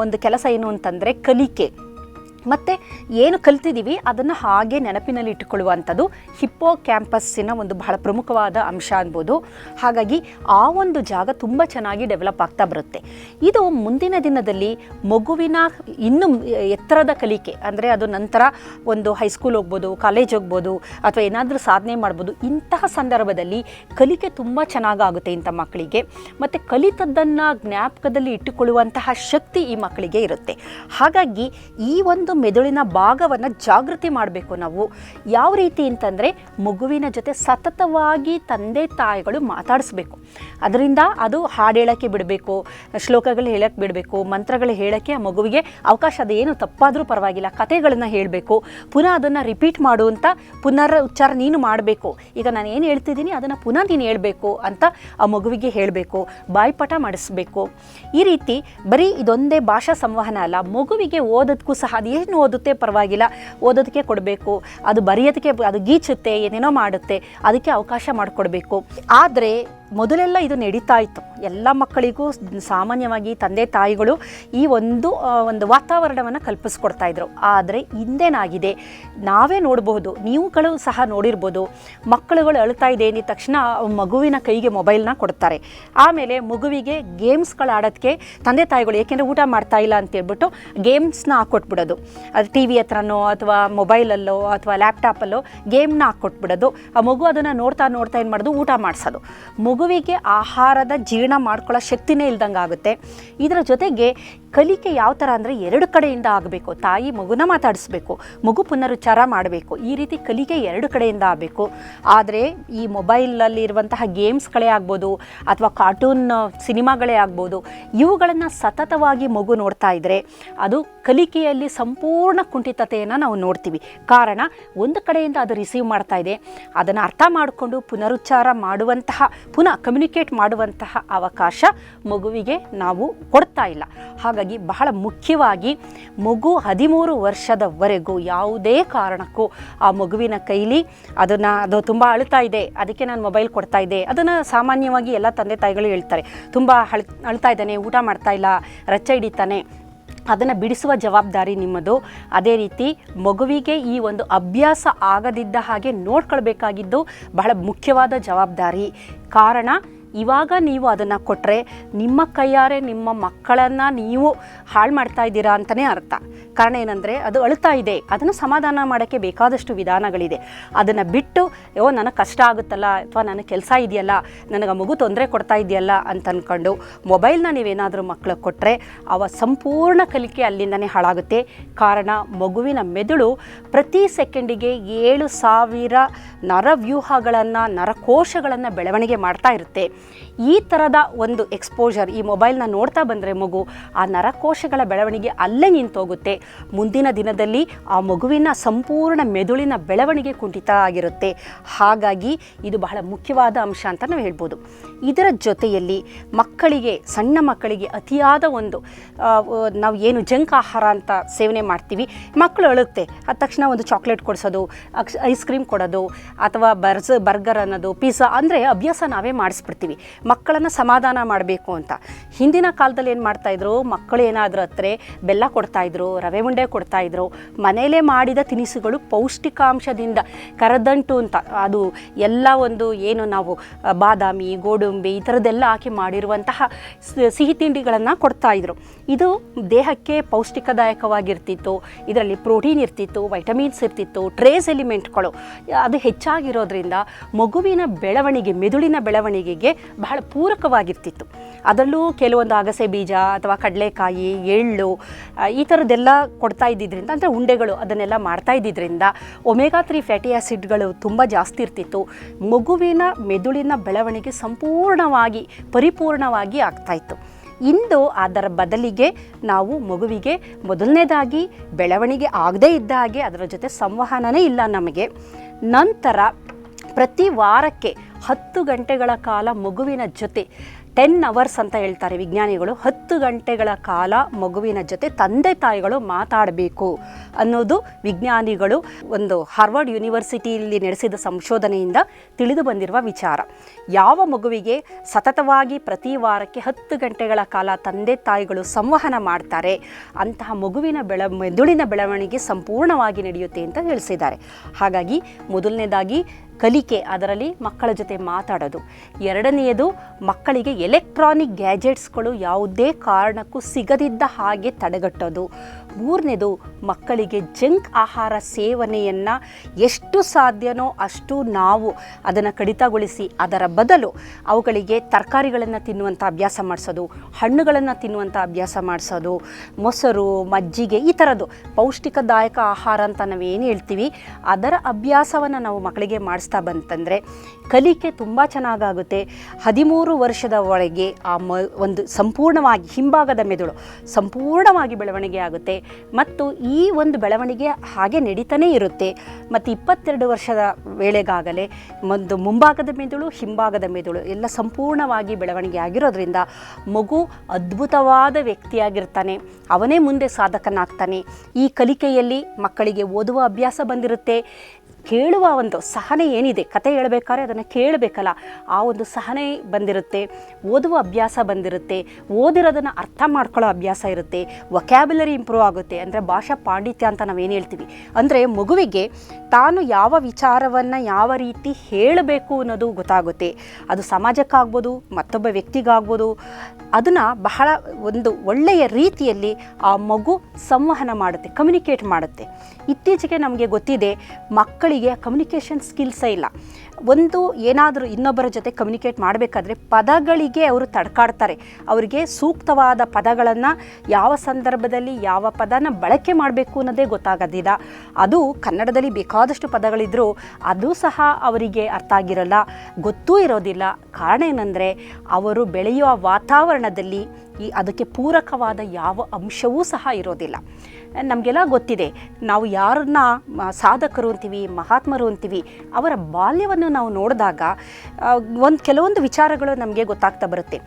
ಒಂದು ಕೆಲಸ ಏನು ಅಂತಂದರೆ ಕಲಿಕೆ. ಮತ್ತು ಏನು ಕಲ್ತಿದ್ದೀವಿ ಅದನ್ನು ಹಾಗೆ ನೆನಪಿನಲ್ಲಿ ಇಟ್ಟುಕೊಳ್ಳುವಂಥದ್ದು ಹಿಪ್ಪೋ ಕ್ಯಾಂಪಸ್ಸಿನ ಒಂದು ಬಹಳ ಪ್ರಮುಖವಾದ ಅಂಶ ಅನ್ಬೋದು. ಹಾಗಾಗಿ ಆ ಒಂದು ಜಾಗ ತುಂಬ ಚೆನ್ನಾಗಿ ಡೆವಲಪ್ ಆಗ್ತಾ ಬರುತ್ತೆ. ಇದು ಮುಂದಿನ ದಿನದಲ್ಲಿ ಮಗುವಿನ ಇನ್ನು ಎತ್ತರದ ಕಲಿಕೆ, ಅಂದರೆ ಅದು ನಂತರ ಒಂದು ಹೈಸ್ಕೂಲ್ ಹೋಗ್ಬೋದು, ಕಾಲೇಜ್ ಹೋಗ್ಬೋದು, ಅಥವಾ ಏನಾದರೂ ಸಾಧನೆ ಮಾಡ್ಬೋದು, ಇಂತಹ ಸಂದರ್ಭದಲ್ಲಿ ಕಲಿಕೆ ತುಂಬ ಚೆನ್ನಾಗಾಗುತ್ತೆ ಇಂಥ ಮಕ್ಕಳಿಗೆ. ಮತ್ತು ಕಲಿತದ್ದನ್ನು ಜ್ಞಾಪಕದಲ್ಲಿ ಇಟ್ಟುಕೊಳ್ಳುವಂತಹ ಶಕ್ತಿ ಈ ಮಕ್ಕಳಿಗೆ ಇರುತ್ತೆ. ಹಾಗಾಗಿ ಈ ಒಂದು ಮೆದುಳಿನ ಭಾಗವನ್ನು ಜಾಗೃತಿ ಮಾಡಬೇಕು ನಾವು. ಯಾವ ರೀತಿ ಅಂತಂದರೆ ಮಗುವಿನ ಜೊತೆ ಸತತವಾಗಿ ತಂದೆ ತಾಯಿಗಳು ಮಾತಾಡಿಸ್ಬೇಕು. ಅದರಿಂದ ಅದು ಹಾಡು ಹೇಳೋಕ್ಕೆ ಬಿಡಬೇಕು, ಶ್ಲೋಕಗಳು ಹೇಳಕ್ಕೆ ಬಿಡಬೇಕು, ಮಂತ್ರಗಳು ಹೇಳೋಕ್ಕೆ ಆ ಮಗುವಿಗೆ ಅವಕಾಶ ಅದೇನು ತಪ್ಪಾದರೂ ಪರವಾಗಿಲ್ಲ, ಕಥೆಗಳನ್ನು ಹೇಳಬೇಕು, ಪುನಃ ಅದನ್ನು ರಿಪೀಟ್ ಮಾಡುವಂಥ ಪುನರ್ ಉಚ್ಚಾರ ನೀನು ಮಾಡಬೇಕು. ಈಗ ನಾನು ಏನು ಹೇಳ್ತಿದ್ದೀನಿ ಅದನ್ನು ಪುನಃ ನೀನು ಹೇಳಬೇಕು ಅಂತ ಆ ಮಗುವಿಗೆ ಹೇಳಬೇಕು, ಬಾಯ್ಪಾಠ ಮಾಡಿಸ್ಬೇಕು. ಈ ರೀತಿ ಬರೀ ಇದೊಂದೇ ಭಾಷಾ ಸಂವಹನ ಅಲ್ಲ, ಮಗುವಿಗೆ ಓದೋದಕ್ಕೂ ಸಹ ಅದು ಏನು ಓದುತ್ತೆ ಪರವಾಗಿಲ್ಲ. ಓದೋದಕ್ಕೆ ಕೊಡಬೇಕು. ಅದು ಬರೆಯೋದಕ್ಕೆ ಅದು ಗೀಚುತ್ತೆ, ಏನೇನೋ ಮಾಡುತ್ತೆ. ಅದಕ್ಕೆ ಅವಕಾಶ ಮಾಡಿಕೊಡ್ಬೇಕು. ಆದರೆ ಮೊದಲೆಲ್ಲ ಇದು ನಡೀತಾ ಇತ್ತು. ಎಲ್ಲ ಮಕ್ಕಳಿಗೂ ಸಾಮಾನ್ಯವಾಗಿ ತಂದೆ ತಾಯಿಗಳು ಈ ಒಂದು ಒಂದು ವಾತಾವರಣವನ್ನು ಕಲ್ಪಿಸ್ಕೊಡ್ತಾ ಇದ್ರು. ಆದರೆ ಹಿಂದೇನಾಗಿದೆ? ನಾವೇ ನೋಡಬಹುದು, ನೀವುಗಳು ಸಹ ನೋಡಿರ್ಬೋದು, ಮಕ್ಕಳುಗಳು ಅಳ್ತಾ ಇದೆ ಅಂದಿದ ತಕ್ಷಣ ಮಗುವಿನ ಕೈಗೆ ಮೊಬೈಲ್ನ ಕೊಡ್ತಾರೆ. ಆಮೇಲೆ ಮಗುವಿಗೆ ಗೇಮ್ಸ್ಗಳು ಆಡೋದಕ್ಕೆ ತಂದೆ ತಾಯಿಗಳು ಏಕೆಂದರೆ ಊಟ ಮಾಡ್ತಾ ಇಲ್ಲ ಅಂತೇಳ್ಬಿಟ್ಟು ಗೇಮ್ಸ್ನ ಹಾಕ್ಕೊಟ್ಬಿಡೋದು ಅದು ಟಿ ವಿ ಹತ್ರನೋ ಅಥವಾ ಮೊಬೈಲಲ್ಲೋ ಅಥವಾ ಲ್ಯಾಪ್ಟಾಪಲ್ಲೋ ಗೇಮ್ನ ಹಾಕ್ಕೊಟ್ಬಿಡೋದು ಆ ಮಗು ಅದನ್ನು ನೋಡ್ತಾ ನೋಡ್ತಾ ಏನು ಮಾಡೋದು? ಊಟ ಮಾಡಿಸೋದು. ಮಗುವಿಗೆ ಆಹಾರದ ಜೀರ್ಣ ಮಾಡ್ಕೊಳ್ಳೋ ಶಕ್ತಿನೇ ಇಲ್ದಂಗೆ ಆಗುತ್ತೆ ಇದರ ಜೊತೆಗೆ ಕಲಿಕೆ ಯಾವ ಥರ ಅಂದರೆ ಎರಡು ಕಡೆಯಿಂದ ಆಗಬೇಕು. ತಾಯಿ ಮಗುನ ಮಾತಾಡಿಸ್ಬೇಕು, ಮಗು ಪುನರುಚ್ಚಾರ ಮಾಡಬೇಕು. ಈ ರೀತಿ ಕಲಿಕೆ ಎರಡು ಕಡೆಯಿಂದ ಆಗಬೇಕು. ಆದರೆ ಈ ಮೊಬೈಲಲ್ಲಿ ಇರುವಂತಹ ಗೇಮ್ಸ್ಗಳೇ ಆಗ್ಬೋದು ಅಥವಾ ಕಾರ್ಟೂನ್ ಸಿನಿಮಾಗಳೇ ಆಗ್ಬೋದು, ಇವುಗಳನ್ನು ಸತತವಾಗಿ ಮಗು ನೋಡ್ತಾ ಇದ್ದರೆ ಅದು ಕಲಿಕೆಯಲ್ಲಿ ಸಂಪೂರ್ಣ ಕುಂಠಿತತೆಯನ್ನು ನಾವು ನೋಡ್ತೀವಿ. ಕಾರಣ ಒಂದು ಕಡೆಯಿಂದ ಅದು ರಿಸೀವ್ ಮಾಡ್ತಾ ಇದೆ, ಅದನ್ನು ಅರ್ಥ ಮಾಡಿಕೊಂಡು ಪುನರುಚ್ಚಾರ ಮಾಡುವಂತಹ, ಪುನಃ ಕಮ್ಯುನಿಕೇಟ್ ಮಾಡುವಂತಹ ಅವಕಾಶ ಮಗುವಿಗೆ ನಾವು ಕೊಡ್ತಾ ಇಲ್ಲ. ಹಾಗಾಗಿ ಬಹಳ ಮುಖ್ಯವಾಗಿ ಮಗು ಹದಿಮೂರು ವರ್ಷದವರೆಗೂ ಯಾವುದೇ ಕಾರಣಕ್ಕೂ ಆ ಮಗುವಿನ ಕೈಲಿ ಅದನ್ನು, ಅದು ತುಂಬ ಅಳ್ತಾ ಇದೆ, ಅದಕ್ಕೆ ನಾನು ಮೊಬೈಲ್ ಕೊಡ್ತಾ ಇದ್ದೆ ಅದನ್ನು ಸಾಮಾನ್ಯವಾಗಿ ಎಲ್ಲ ತಂದೆ ತಾಯಿಗಳು ಹೇಳ್ತಾರೆ. ತುಂಬ ಅಳ್ ಅಳ್ತಾ ಇದ್ದಾನೆ, ಊಟ ಮಾಡ್ತಾ ಇಲ್ಲ ರಚ್ಚೆ ಹಿಡಿತಾನೆ, ಅದನ್ನು ಬಿಡಿಸುವ ಜವಾಬ್ದಾರಿ ನಿಮ್ಮದು. ಅದೇ ರೀತಿ ಮಗುವಿಗೆ ಈ ಒಂದು ಅಭ್ಯಾಸ ಆಗದಿದ್ದ ಹಾಗೆ ನೋಡ್ಕೊಳ್ಬೇಕಾಗಿದ್ದು ಬಹಳ ಮುಖ್ಯವಾದ ಜವಾಬ್ದಾರಿ. ಕಾರಣ ಇವಾಗ ನೀವು ಅದನ್ನು ಕೊಟ್ಟರೆ ನಿಮ್ಮ ಕೈಯಾರೆ ನಿಮ್ಮ ಮಕ್ಕಳನ್ನು ನೀವು ಹಾಳು ಮಾಡ್ತಾ ಇದ್ದೀರಾ ಅಂತಲೇ ಅರ್ಥ. ಕಾರಣ ಏನಂದರೆ ಅದು ಅಳ್ತಾ ಇದೆ. ಅದನ್ನು ಸಮಾಧಾನ ಮಾಡೋಕ್ಕೆ ಬೇಕಾದಷ್ಟು ವಿಧಾನಗಳಿದೆ. ಅದನ್ನು ಬಿಟ್ಟು, ಓ, ನನಗೆ ಕಷ್ಟ ಆಗುತ್ತಲ್ಲ ಅಥವಾ ನನಗೆ ಕೆಲಸ ಇದೆಯಲ್ಲ, ನನಗೆ ಮಗು ತೊಂದರೆ ಕೊಡ್ತಾ ಇದೆಯಲ್ಲ ಅಂತ ಅಂದ್ಕೊಂಡು ಮೊಬೈಲ್ನ ನೀವೇನಾದರೂ ಮಕ್ಕಳಿಗೆ ಕೊಟ್ಟರೆ ಅವ ಸಂಪೂರ್ಣ ಕಲಿಕೆ ಅಲ್ಲಿಂದನೇ ಹಾಳಾಗುತ್ತೆ. ಕಾರಣ ಮಗುವಿನ ಮೆದುಳು ಪ್ರತಿ ಸೆಕೆಂಡಿಗೆ ಏಳು ಸಾವಿರ ನರವ್ಯೂಹಗಳನ್ನು, ನರಕೋಶಗಳನ್ನು ಬೆಳವಣಿಗೆ ಮಾಡ್ತಾ ಇರುತ್ತೆ. ಈ ಥರದ ಒಂದು ಎಕ್ಸ್ಪೋಜರ್ ಈ ಮೊಬೈಲ್ನ ನೋಡ್ತಾ ಬಂದರೆ ಮಗು ಆ ನರಕೋಶಗಳ ಬೆಳವಣಿಗೆ ಅಲ್ಲೇ ನಿಂತೋಗುತ್ತೆ. ಮುಂದಿನ ದಿನದಲ್ಲಿ ಆ ಮಗುವಿನ ಸಂಪೂರ್ಣ ಮೆದುಳಿನ ಬೆಳವಣಿಗೆ ಕುಂಠಿತ ಆಗಿರುತ್ತೆ. ಹಾಗಾಗಿ ಇದು ಬಹಳ ಮುಖ್ಯವಾದ ಅಂಶ ಅಂತ ನಾವು ಹೇಳ್ಬೋದು. ಇದರ ಜೊತೆಯಲ್ಲಿ ಮಕ್ಕಳಿಗೆ, ಸಣ್ಣ ಮಕ್ಕಳಿಗೆ ಅತಿಯಾದ ಒಂದು ನಾವು ಏನು ಜಂಕ್ ಆಹಾರ ಅಂತ ಸೇವನೆ ಮಾಡ್ತೀವಿ. ಮಕ್ಕಳು ಅಳುತ್ತೆ. ಆದ ತಕ್ಷಣ ಒಂದು ಚಾಕ್ಲೇಟ್ ಕೊಡಿಸೋದು ಐಸ್ ಕ್ರೀಮ್ ಕೊಡೋದು, ಅಥವಾ ಬರ್ಸ್ ಬರ್ಗರ್ ಅನ್ನೋದು ಪಿಜ್ಜಾ ಅಂದರೆ ಅಭ್ಯಾಸ ನಾವೇ ಮಾಡಿಸ್ಬಿಡ್ತೀವಿ. ಮಕ್ಕಳನ್ನು ಸಮಾಧಾನ ಮಾಡಬೇಕು ಅಂತ. ಹಿಂದಿನ ಕಾಲದಲ್ಲಿ ಏನು ಮಾಡ್ತಾಯಿದ್ರು ಮಕ್ಕಳು ಏನಾದರೂ ಹತ್ರ ಬೆಲ್ಲ ಕೊಡ್ತಾಯಿದ್ರು ರವೆ ಉಂಡೆ ಕೊಡ್ತಾಯಿದ್ರು ಮನೆಯಲ್ಲೇ ಮಾಡಿದ ತಿನಿಸುಗಳು ಪೌಷ್ಟಿಕಾಂಶದಿಂದ ಕರದಂಟು ಅಂತ. ಅದು ಎಲ್ಲ ಒಂದು ಏನು ನಾವು, ಬಾದಾಮಿ, ಗೋಡಂಬಿ ಈ ಥರದ್ದೆಲ್ಲ ಹಾಕಿ ಮಾಡಿರುವಂತಹ ಸಿಹಿ ತಿಂಡಿಗಳನ್ನು ಕೊಡ್ತಾಯಿದ್ರು ಇದು ದೇಹಕ್ಕೆ ಪೌಷ್ಟಿಕದಾಯಕವಾಗಿರ್ತಿತ್ತು, ಇದರಲ್ಲಿ ಪ್ರೋಟೀನ್ ಇರ್ತಿತ್ತು, ವೈಟಮಿನ್ಸ್ ಇರ್ತಿತ್ತು ಟ್ರೇಸ್ ಎಲಿಮೆಂಟ್ಗಳು ಅದು ಹೆಚ್ಚಾಗಿರೋದ್ರಿಂದ ಮಗುವಿನ ಬೆಳವಣಿಗೆ, ಮೆದುಳಿನ ಬೆಳವಣಿಗೆಗೆ ಬಹಳ ಪೂರಕವಾಗಿರ್ತಿತ್ತು. ಅದರಲ್ಲೂ ಕೆಲವೊಂದು ಅಗಸೆ ಬೀಜ ಅಥವಾ ಕಡಲೆಕಾಯಿ, ಎಳ್ಳು ಈ ಥರದ್ದೆಲ್ಲ ಕೊಡ್ತಾ ಇದ್ದಿದ್ದರಿಂದ ಅಂದರೆ ಉಂಡೆಗಳು ಅದನ್ನೆಲ್ಲ ಮಾಡ್ತಾ ಇದ್ದಿದ್ದರಿಂದ ಒಮೆಗಾ ತ್ರೀ ಫ್ಯಾಟಿ ಆ್ಯಸಿಡ್ಗಳು ತುಂಬ ಜಾಸ್ತಿ ಇರ್ತಿತ್ತು. ಮಗುವಿನ ಮೆದುಳಿನ ಬೆಳವಣಿಗೆ ಸಂಪೂರ್ಣವಾಗಿ, ಪರಿಪೂರ್ಣವಾಗಿ ಆಗ್ತಾಯಿತ್ತು ಇಂದು ಅದರ ಬದಲಿಗೆ ನಾವು ಮಗುವಿಗೆ ಮೊದಲನೇದಾಗಿ ಬೆಳವಣಿಗೆ ಆಗದೇ ಇದ್ದ ಹಾಗೆ ಅದರ ಜೊತೆ ಸಂವಹನನೇ ಇಲ್ಲ ನಮಗೆ. ನಂತರ ಪ್ರತಿ ವಾರಕ್ಕೆ ಹತ್ತು ಗಂಟೆಗಳ ಕಾಲ ಮಗುವಿನ ಜೊತೆ ಟೆನ್ ಅವರ್ಸ್ ಅಂತ ಹೇಳ್ತಾರೆ ವಿಜ್ಞಾನಿಗಳು. ಹತ್ತು ಗಂಟೆಗಳ ಕಾಲ ಮಗುವಿನ ಜೊತೆ ತಂದೆ ತಾಯಿಗಳು ಮಾತಾಡಬೇಕು ಅನ್ನೋದು ವಿಜ್ಞಾನಿಗಳು ಒಂದು ಹಾರ್ವರ್ಡ್ ಯೂನಿವರ್ಸಿಟಿಯಲ್ಲಿ ನಡೆಸಿದ ಸಂಶೋಧನೆಯಿಂದ ತಿಳಿದು ಬಂದಿರುವ ವಿಚಾರ. ಯಾವ ಮಗುವಿಗೆ ಸತತವಾಗಿ ಪ್ರತಿ ವಾರಕ್ಕೆ ಹತ್ತು ಗಂಟೆಗಳ ಕಾಲ ತಂದೆ ತಾಯಿಗಳು ಸಂವಹನ ಮಾಡ್ತಾರೆ, ಅಂತಹ ಮಗುವಿನ ಬೆಳ, ಮೆದುಳಿನ ಬೆಳವಣಿಗೆ ಸಂಪೂರ್ಣವಾಗಿ ನಡೆಯುತ್ತೆ ಅಂತ ತಿಳಿಸಿದ್ದಾರೆ ಹಾಗಾಗಿ ಮೊದಲನೇದಾಗಿ ಕಲಿಕೆ ಅದರಲ್ಲಿ ಮಕ್ಕಳ ಜೊತೆ ಮಾತಾಡೋದು. ಎರಡನೆಯದು ಮಕ್ಕಳಿಗೆ ಎಲೆಕ್ಟ್ರಾನಿಕ್ ಗ್ಯಾಜೆಟ್ಸ್ಗಳು ಯಾವುದೇ ಕಾರಣಕ್ಕೂ ಸಿಗದಿದ್ದ ಹಾಗೆ ತಡೆಗಟ್ಟೋದು. ಮೂರನೇದು ಮಕ್ಕಳಿಗೆ ಜಂಕ್ ಆಹಾರ ಸೇವನೆಯನ್ನು ಎಷ್ಟು ಸಾಧ್ಯನೋ ಅಷ್ಟು ನಾವು ಅದನ್ನು ಕಡಿತಗೊಳಿಸಿ ಅದರ ಬದಲು ಅವುಗಳಿಗೆ ತರಕಾರಿಗಳನ್ನು ತಿನ್ನುವಂಥ ಅಭ್ಯಾಸ ಮಾಡಿಸೋದು, ಹಣ್ಣುಗಳನ್ನು ತಿನ್ನುವಂಥ ಅಭ್ಯಾಸ ಮಾಡಿಸೋದು, ಮೊಸರು, ಮಜ್ಜಿಗೆ ಈ ಥರದ್ದು ಪೌಷ್ಟಿಕದಾಯಕ ಆಹಾರ ಅಂತ ನಾವೇನು ಹೇಳ್ತೀವಿ, ಅದರ ಅಭ್ಯಾಸವನ್ನು ನಾವು ಮಕ್ಕಳಿಗೆ ಮಾಡಿಸ್ತಾ ಬಂತಂದರೆ ಕಲಿಕೆ ತುಂಬ ಚೆನ್ನಾಗಾಗುತ್ತೆ. ಹದಿಮೂರು ವರ್ಷದ ಒಳಗೆ ಆ ಮ, ಒಂದು ಸಂಪೂರ್ಣವಾಗಿ ಹಿಂಭಾಗದ ಮೆದುಳು ಸಂಪೂರ್ಣವಾಗಿ ಬೆಳವಣಿಗೆ ಆಗುತ್ತೆ. ಮತ್ತು ಈ ಒಂದು ಬೆಳವಣಿಗೆ ಹಾಗೆ ನಡೀತಾನೇ ಇರುತ್ತೆ. ಮತ್ತು ಇಪ್ಪತ್ತೆರಡು ವರ್ಷದ ವೇಳೆಗಾಗಲೇ ಒಂದು ಮುಂಭಾಗದ ಮೆದುಳು, ಹಿಂಭಾಗದ ಮೆದುಳು ಎಲ್ಲ ಸಂಪೂರ್ಣವಾಗಿ ಬೆಳವಣಿಗೆ ಆಗಿರೋದ್ರಿಂದ ಮಗು ಅದ್ಭುತವಾದ ವ್ಯಕ್ತಿಯಾಗಿರ್ತಾನೆ. ಅವನೇ ಮುಂದೆ ಸಾಧಕನಾಗ್ತಾನೆ. ಈ ಕಲಿಕೆಯಲ್ಲಿ ಮಕ್ಕಳಿಗೆ ಓದುವ ಅಭ್ಯಾಸ ಬಂದಿರುತ್ತೆ. ಕೇಳುವ ಒಂದು ಸಹನೆ ಏನಿದೆ? ಕತೆ ಹೇಳಬೇಕಾದ್ರೆ ಅದನ್ನು ಕೇಳಬೇಕಲ್ಲ. ಆ ಒಂದು ಸಹನೆ ಬಂದಿರುತ್ತೆ, ಓದುವ ಅಭ್ಯಾಸ ಬಂದಿರುತ್ತೆ, ಓದಿರೋದನ್ನು ಅರ್ಥ ಮಾಡ್ಕೊಳ್ಳೋ ಅಭ್ಯಾಸ ಇರುತ್ತೆ ವೊಕ್ಯಾಬ್ಯುಲರಿ ಇಂಪ್ರೂವ್ ಆಗುತ್ತೆ. ಅಂದರೆ ಭಾಷಾ ಪಾಂಡಿತ್ಯ ಅಂತ ನಾವೇನು ಹೇಳ್ತೀವಿ? ಅಂದರೆ ಮಗುವಿಗೆ ತಾನು ಯಾವ ವಿಚಾರವನ್ನು ಯಾವ ರೀತಿ ಹೇಳಬೇಕು ಅನ್ನೋದು ಗೊತ್ತಾಗುತ್ತೆ. ಅದು ಸಮಾಜಕ್ಕಾಗ್ಬೋದು, ಮತ್ತೊಬ್ಬ ವ್ಯಕ್ತಿಗಾಗ್ಬೋದು. ಅದನ್ನು ಬಹಳ ಒಂದು ಒಳ್ಳೆಯ ರೀತಿಯಲ್ಲಿ ಆ ಮಗು ಸಂವಹನ ಮಾಡುತ್ತೆ ಕಮ್ಯುನಿಕೇಟ್ ಮಾಡುತ್ತೆ. ಇತ್ತೀಚೆಗೆ ನಮಗೆ ಗೊತ್ತಿದೆ ಮಕ್ಕಳಿಗೆ ಕಮ್ಯುನಿಕೇಷನ್ ಸ್ಕಿಲ್ಸೇ ಇಲ್ಲ. ಒಂದು ಏನಾದರೂ ಇನ್ನೊಬ್ಬರ ಜೊತೆ ಕಮ್ಯುನಿಕೇಟ್ ಮಾಡಬೇಕಾದ್ರೆ ಪದಗಳಿಗೆ ಅವರು ತಡ್ಕಾಡ್ತಾರೆ. ಅವರಿಗೆ ಸೂಕ್ತವಾದ ಪದಗಳನ್ನು ಯಾವ ಸಂದರ್ಭದಲ್ಲಿ ಯಾವ ಪದನ ಬಳಕೆ ಮಾಡಬೇಕು ಅನ್ನೋದೇ ಗೊತ್ತಾಗೋದಿಲ್ಲ ಅದು ಕನ್ನಡದಲ್ಲಿ ಬೇಕಾದಷ್ಟು ಪದಗಳಿದ್ದರೂ ಅದು ಸಹ ಅವರಿಗೆ ಅರ್ಥ ಆಗಿರಲ್ಲ, ಗೊತ್ತೂ ಇರೋದಿಲ್ಲ. ಕಾರಣ ಏನಂದರೆ ಅವರು ಬೆಳೆಯುವ ವಾತಾವರಣದಲ್ಲಿ ಈ ಅದಕ್ಕೆ ಪೂರಕವಾದ ಯಾವ ಅಂಶವೂ ಸಹ ಇರೋದಿಲ್ಲ. ನಮಗೆಲ್ಲ ಗೊತ್ತಿದೆ, ನಾವು ಯಾರನ್ನ ಸಾಧಕರು ಅಂತೀವಿ, ಮಹಾತ್ಮರು ಅಂತೀವಿ, ಅವರ ಬಾಲ್ಯವನ್ನು ನಾವು ನೋಡಿದಾಗ ಒಂದು ಕೆಲವೊಂದು ವಿಚಾರಗಳು ನಮಗೆ ಗೊತ್ತಾಗ್ತಾ ಬರುತ್ತೆ.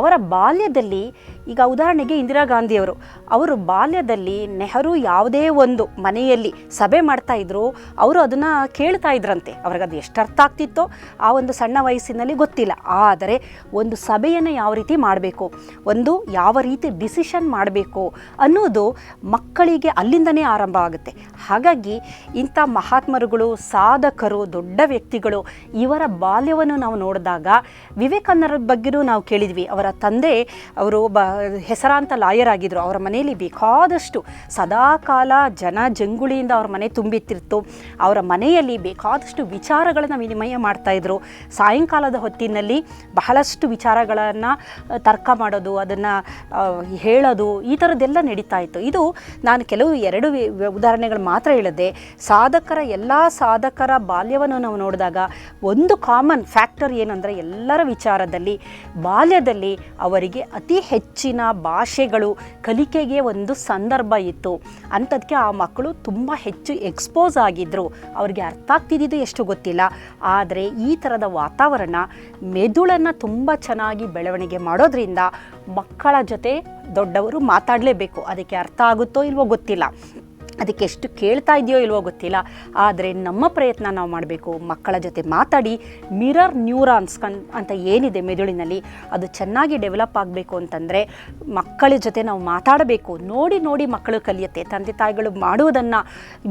ಅವರ ಬಾಲ್ಯದಲ್ಲಿ ಈಗ ಉದಾಹರಣೆಗೆ ಇಂದಿರಾ ಗಾಂಧಿಯವರು. ಅವರು ಬಾಲ್ಯದಲ್ಲಿ ನೆಹರು ಯಾವುದೇ ಒಂದು ಮನೆಯಲ್ಲಿ ಸಭೆ ಮಾಡ್ತಾ ಇದ್ರು, ಅವರು ಅದನ್ನು ಕೇಳ್ತಾ ಇದ್ರಂತೆ. ಅವ್ರಿಗೆ ಅದು ಎಷ್ಟು ಅರ್ಥ ಆಗ್ತಿತ್ತೋ ಆ ಒಂದು ಸಣ್ಣ ವಯಸ್ಸಿನಲ್ಲಿ ಗೊತ್ತಿಲ್ಲ. ಆದರೆ ಒಂದು ಸಭೆಯನ್ನು ಯಾವ ರೀತಿ ಮಾಡಬೇಕು, ಒಂದು ಯಾವ ರೀತಿ ಡಿಸಿಷನ್ ಮಾಡಬೇಕು ಅನ್ನೋದು ಮಕ್ಕಳಿಗೆ ಅಲ್ಲಿಂದನೇ ಆರಂಭ ಆಗುತ್ತೆ. ಹಾಗಾಗಿ ಇಂಥ ಮಹಾತ್ಮರುಗಳು, ಸಾಧಕರು, ದೊಡ್ಡ ವ್ಯಕ್ತಿಗಳು ಇವರ ಬಾಲ್ಯವನ್ನು ನಾವು ನೋಡಿದಾಗ ವಿವೇಕಾನಂದರ ಬಗ್ಗೆಯೂ ನಾವು ಕೇಳಿದ್ವಿ. ಅವರ ತಂದೆ, ಅವರು ಒಬ್ಬ ಹೆಸರಾಂತ ಲಾಯರ್ ಆಗಿದ್ದರು ಅವರ ಮನೆಯಲ್ಲಿ ಬೇಕಾದಷ್ಟು ಸದಾಕಾಲ ಜನ ಜಂಗುಳಿಯಿಂದ ಅವ್ರ ಮನೆ ತುಂಬಿತ್ತಿರ್ತು ಅವರ ಮನೆಯಲ್ಲಿ ಬೇಕಾದಷ್ಟು ವಿಚಾರಗಳನ್ನು ವಿನಿಮಯ ಮಾಡ್ತಾಯಿದ್ರು ಸಾಯಂಕಾಲದ ಹೊತ್ತಿನಲ್ಲಿ ಬಹಳಷ್ಟು ವಿಚಾರಗಳನ್ನು ತರ್ಕ ಮಾಡೋದು, ಅದನ್ನು ಹೇಳೋದು, ಈ ಥರದ್ದೆಲ್ಲ ನಡೀತಾ ಇತ್ತು. ಇದು ನಾನು ಕೆಲವು ಎರಡು ಉದಾಹರಣೆಗಳು ಮಾತ್ರ ಹೇಳಿದೆ, ಸಾಧಕರ, ಎಲ್ಲ ಸಾಧಕರ ಬಾಲ್ಯವನ್ನು ನಾವು ನೋಡಿದಾಗ ಒಂದು ಕಾಮನ್ ಫ್ಯಾಕ್ಟರ್ ಏನಂದರೆ ಎಲ್ಲರ ವಿಚಾರದಲ್ಲಿ, ಬಾಲ್ಯದಲ್ಲಿ ಅವರಿಗೆ ಅತಿ ಹೆಚ್ಚಿನ ಭಾಷೆಗಳು ಕಲಿಕೆಗೆ ಒಂದು ಸಂದರ್ಭ ಇತ್ತು. ಅಂಥದಕ್ಕೆ ಆ ಮಕ್ಕಳು ತುಂಬ ಹೆಚ್ಚು ಎಕ್ಸ್ಪೋಸ್ ಆಗಿದ್ದರು ಅವ್ರಿಗೆ ಅರ್ಥ ಆಗ್ತಿದ್ದಿದ್ದು ಎಷ್ಟು ಗೊತ್ತಿಲ್ಲ. ಆದರೆ ಈ ಥರದ ವಾತಾವರಣ ಮೆದುಳನ್ನು ತುಂಬ ಚೆನ್ನಾಗಿ ಬೆಳವಣಿಗೆ ಮಾಡೋದ್ರಿಂದ ಮಕ್ಕಳ ಜೊತೆ ದೊಡ್ಡವರು ಮಾತಾಡಲೇಬೇಕು. ಅದಕ್ಕೆ ಅರ್ಥ ಆಗುತ್ತೋ ಇಲ್ವೋ ಗೊತ್ತಿಲ್ಲ. ಅದಕ್ಕೆ ಎಷ್ಟು ಕೇಳ್ತಾ ಇದೆಯೋ ಇಲ್ವೋ ಗೊತ್ತಿಲ್ಲ. ಆದರೆ ನಮ್ಮ ಪ್ರಯತ್ನ ನಾವು ಮಾಡಬೇಕು. ಮಕ್ಕಳ ಜೊತೆ ಮಾತಾಡಿ, ಮಿರರ್ ನ್ಯೂರಾನ್ಸ್ ಕನ್ ಅಂತ ಏನಿದೆ ಮೆದುಳಿನಲ್ಲಿ, ಅದು ಚೆನ್ನಾಗಿ ಡೆವಲಪ್ ಆಗಬೇಕು ಅಂತಂದರೆ ಮಕ್ಕಳ ಜೊತೆ ನಾವು ಮಾತಾಡಬೇಕು. ನೋಡಿ ನೋಡಿ ಮಕ್ಕಳು ಕಲಿಯುತ್ತೆ. ತಂದೆ, ತಾಯಿಗಳು ಮಾಡುವುದನ್ನು,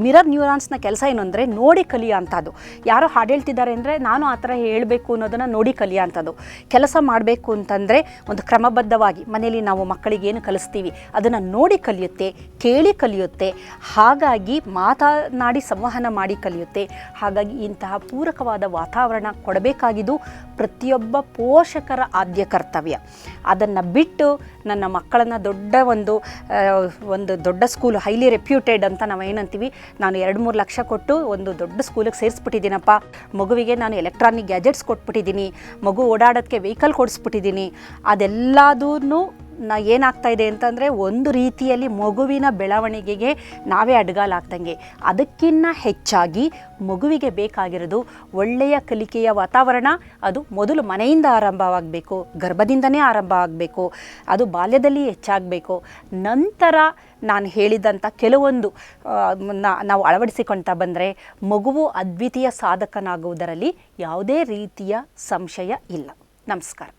ಮಿರರ್ ನ್ಯೂರಾನ್ಸ್ನ ಕೆಲಸ ಏನು ಅಂದರೆ ನೋಡಿ ಕಲಿಯೋ ಅಂಥದ್ದು. ಯಾರೋ ಹಾಡು ಹೇಳ್ತಿದ್ದಾರೆ ಅಂದರೆ ನಾನು ಆ ಥರ ಹೇಳಬೇಕು ಅನ್ನೋದನ್ನು ನೋಡಿ ಕಲಿಯೋ ಅಂಥದ್ದು. ಕೆಲಸ ಮಾಡಬೇಕು ಅಂತಂದರೆ ಒಂದು ಕ್ರಮಬದ್ಧವಾಗಿ ಮನೆಯಲ್ಲಿ ನಾವು ಮಕ್ಕಳಿಗೆ ಏನು ಕಲಿಸ್ತೀವಿ, ಅದನ್ನು ನೋಡಿ ಕಲಿಯುತ್ತೆ, ಕೇಳಿ ಕಲಿಯುತ್ತೆ. ಹಾಗಾಗಿ ಮಾತನಾಡಿ ಸಂವಹನ ಮಾಡಿ ಕಲಿಯುತ್ತೆ. ಹಾಗಾಗಿ ಇಂತಹ ಪೂರಕವಾದ ವಾತಾವರಣ ಕೊಡಬೇಕಾಗಿದ್ದು ಪ್ರತಿಯೊಬ್ಬ ಪೋಷಕರ ಆದ್ಯ ಕರ್ತವ್ಯ. ಅದನ್ನು ಬಿಟ್ಟು ನನ್ನ ಮಕ್ಕಳನ್ನು ದೊಡ್ಡ ಒಂದು ಒಂದು ದೊಡ್ಡ ಸ್ಕೂಲ್ ಹೈಲಿ ರೆಪ್ಯೂಟೆಡ್ ಅಂತ ನಾವು ಏನಂತೀವಿ, ನಾನು ಎರಡು ಮೂರು ಲಕ್ಷ ಕೊಟ್ಟು ಒಂದು ದೊಡ್ಡ ಸ್ಕೂಲಿಗೆ ಸೇರಿಸ್ಬಿಟ್ಟಿದ್ದೀನಪ್ಪ. ಮಗುವಿಗೆ ನಾನು ಎಲೆಕ್ಟ್ರಾನಿಕ್ ಗ್ಯಾಜೆಟ್ಸ್ ಕೊಟ್ಬಿಟ್ಟಿದ್ದೀನಿ. ಮಗು ಓಡಾಡೋದಕ್ಕೆ ವೆಹಿಕಲ್ ಕೊಡಿಸ್ಬಿಟ್ಟಿದ್ದೀನಿ. ಅದೆಲ್ಲದೂ ನಾ ಏನಾಗ್ತಾ ಇದೆ ಅಂತಂದರೆ ಒಂದು ರೀತಿಯಲ್ಲಿ ಮಗುವಿನ ಬೆಳವಣಿಗೆಗೆ ನಾವೇ ಅಡ್ಗಾಲಾಗ್ದಂಗೆ. ಅದಕ್ಕಿಂತ ಹೆಚ್ಚಾಗಿ ಮಗುವಿಗೆ ಬೇಕಾಗಿರೋದು ಒಳ್ಳೆಯ ಕಲಿಕೆಯ ವಾತಾವರಣ, ಅದು ಮೊದಲು ಮನೆಯಿಂದ ಆರಂಭವಾಗಬೇಕು, ಗರ್ಭದಿಂದನೇ ಆರಂಭ ಆಗಬೇಕು ಅದು ಬಾಲ್ಯದಲ್ಲಿ ಹೆಚ್ಚಾಗಬೇಕು. ನಂತರ ನಾನು ಹೇಳಿದಂಥ ಕೆಲವೊಂದು ನಾವು ಅಳವಡಿಸಿಕೊಳ್ತಾ ಬಂದರೆ ಮಗುವು ಅದ್ವಿತೀಯ ಸಾಧಕನಾಗುವುದರಲ್ಲಿ ಯಾವುದೇ ರೀತಿಯ ಸಂಶಯ ಇಲ್ಲ. ನಮಸ್ಕಾರ.